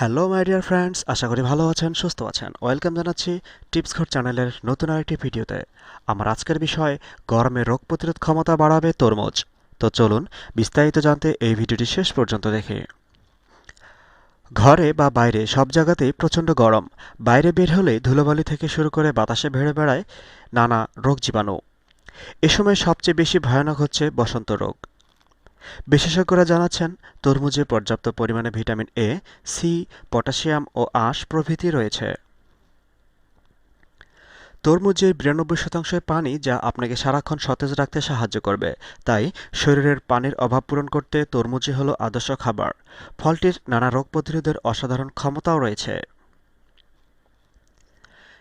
Hello my dear friends আশা করি ভালো আছেন, সুস্থ আছেন। ওয়েলকাম জানাচ্ছি টিপস ঘর চ্যানেলের নতুন আরেকটি ভিডিওতে। আমার আজকের বিষয়, গরমে রোগ প্রতিরোধ ক্ষমতা বাড়াবে তরমুজ। তো চলুন বিস্তারিত জানতে এই ভিডিওটি শেষ পর্যন্ত দেখে। ঘরে বা বাইরে সব জায়গাতেই প্রচণ্ড গরম। বাইরে বের হলে ধুলোবালি থেকে শুরু করে বাতাসে ভেড়ে বেড়ায় নানা রোগ জীবাণু। এ সময় সবচেয়ে বেশি ভয়ানক হচ্ছে বসন্ত রোগ। বিশেষজ্ঞরা জানাচ্ছেন, তরমুজে পর্যাপ্ত পরিমাণে ভিটামিন এ সি পটাশিয়াম ও আঁশ প্রভৃতি রয়েছে। তরমুজে বিরানব্বই শতাংশ পানি যা আপনাকে সারাক্ষণ সতেজ রাখতে সাহায্য করবে। তাই শরীরের পানির অভাব পূরণ করতে তরমুজই হলো আদর্শ খাবার। ফলটির নানা রোগ প্রতিরোধের অসাধারণ ক্ষমতাও রয়েছে।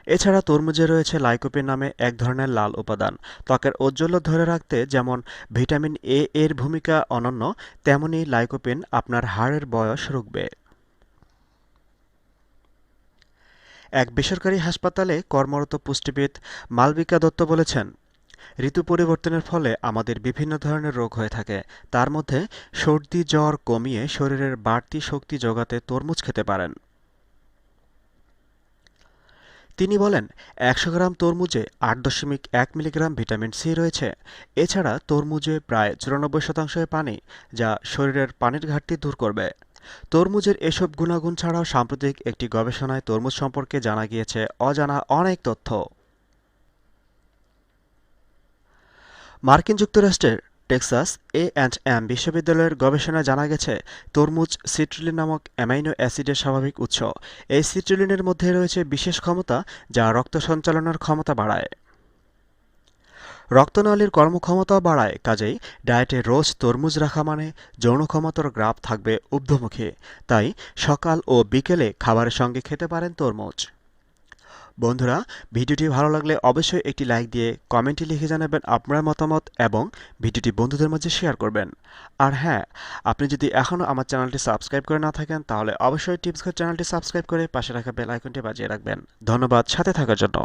এছাড়া তরমুজে রয়েছে লাইকোপিন নামে এক ধরনের লাল উপাদান। ত্বকের ঔজ্জ্বল্য ধরে রাখতে যেমন ভিটামিন এ এর ভূমিকা অনন্য, তেমনি লাইকোপিন আপনার হাড়ের বয়স রুখবে। এক বেসরকারি হাসপাতালে কর্মরত পুষ্টিবিদ মালবিকা দত্ত বলেছেন, ঋতু পরিবর্তনের ফলে আমাদের বিভিন্ন ধরনের রোগ হয়ে থাকে। তার মধ্যে সর্দি, জ্বর কমিয়ে শরীরের বাড়তি শক্তি জোগাতে তরমুজ খেতে পারেন। তিনি বলেন, একশো গ্রাম তরমুজে আট দশমিক এক মিলিগ্রাম ভিটামিন সি রয়েছে। এছাড়া তরমুজে প্রায় চুরানব্বই শতাংশ পানি, যা শরীরের পানির ঘাটতি দূর করবে। তরমুজের এসব গুণাগুণ ছাড়াও সাম্প্রতিক একটি গবেষণায় তরমুজ সম্পর্কে জানা গিয়েছে অজানা অনেক তথ্য। মার্কিন যুক্তরাষ্ট্রের টেক্সাস এ অ্যান্ড এম বিশ্ববিদ্যালয়ের গবেষণায় জানা গেছে, তরমুজ সিট্রিলিন নামক অ্যামাইনো অ্যাসিডের স্বাভাবিক উৎস। এই সিট্রিলিনের মধ্যে রয়েছে বিশেষ ক্ষমতা যা রক্ত সঞ্চালনার ক্ষমতা বাড়ায়। রক্তনালীর কর্মক্ষমতা বাড়ায়, কাজেই ডায়েটে রোজ তরমুজ রাখা মানে যৌন ক্ষমতার গ্রাফ থাকবে ঊর্ধ্বমুখী। তাই সকাল ও বিকেলে খাবারের সঙ্গে খেতে পারেন তরমুজ। বন্ধুরা, ভিডিওটি ভালো লাগলে অবশ্যই একটি লাইক দিয়ে কমেন্টে লিখে জানাবেন আপনার মতামত এবং ভিডিওটি বন্ধুদের মাঝে শেয়ার করবেন। আর হ্যাঁ আপনি যদি এখনও আমার চ্যানেলটি সাবস্ক্রাইব করে না থাকেন, তাহলে অবশ্যই টিপস ঘর চ্যানেলটি সাবস্ক্রাইব করে পাশে রাখা বেল আইকনটি বাজিয়ে রাখবেন। ধন্যবাদ, সাথে থাকার জন্য।